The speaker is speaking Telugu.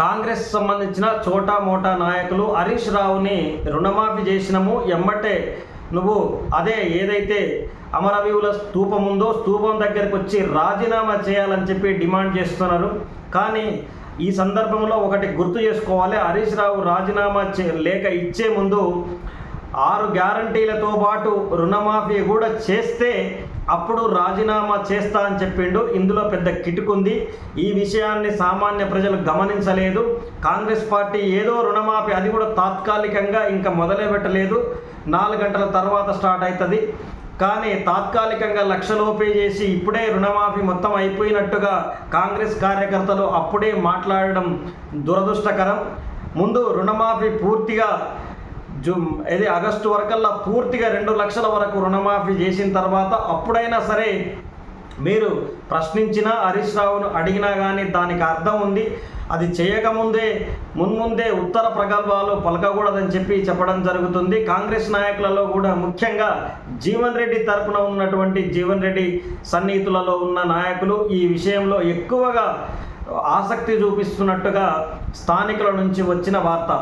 కాంగ్రెస్ సంబంధించిన చోటా మోటా నాయకులు హరీష్ రావుని రుణమాఫీ చేసినాము ఎమ్మటే. నువ్వు అదే ఏదైతే అమరవీవుల స్తూపం ఉందో స్తూపం దగ్గరికి వచ్చి రాజీనామా చేయాలని చెప్పి డిమాండ్ చేస్తున్నారు. కానీ ఈ సందర్భంలో ఒకటి గుర్తు చేసుకోవాలి. హరీష్ రావు రాజీనామా చే లేక ఇచ్చే ముందు ఆరు గ్యారంటీలతో పాటు రుణమాఫీ కూడా చేస్తే అప్పుడు రాజీనామా చేస్తా అని చెప్పిండు. ఇందులో పెద్ద కిటుకుంది. ఈ విషయాన్ని సామాన్య ప్రజలు గమనించలేదు. కాంగ్రెస్ పార్టీ ఏదో రుణమాఫీ అది కూడా తాత్కాలికంగా ఇంకా మొదలే పెట్టలేదు నాలుగు గంటల తర్వాత స్టార్ట్ అవుతుంది కానీ తాత్కాలికంగా లక్షలోపే చేసి ఇప్పుడే రుణమాఫీ మొత్తం అయిపోయినట్టుగా కాంగ్రెస్ కార్యకర్తలు అప్పుడే మాట్లాడడం దురదృష్టకరం. ముందు రుణమాఫీ పూర్తిగా జూన్ ఇది ఆగస్టు వరకల్లా పూర్తిగా రెండు లక్షల వరకు రుణమాఫీ చేసిన తర్వాత అప్పుడైనా సరే మీరు ప్రశ్నించినా హరీష్ రావును అడిగినా కానీ దానికి అర్థం ఉంది. అది చేయకముందే మున్ముందే ఉత్తర ప్రగల్భాలు పలకకూడదని చెప్పి చెప్పడం జరుగుతుంది. కాంగ్రెస్ నాయకులలో కూడా ముఖ్యంగా జీవన్ రెడ్డి తరపున ఉన్నటువంటి జీవన్ రెడ్డి సన్నిహితులలో ఉన్న నాయకులు ఈ విషయంలో ఎక్కువగా ఆసక్తి చూపిస్తున్నట్టుగా స్థానికుల నుంచి వచ్చిన వార్త.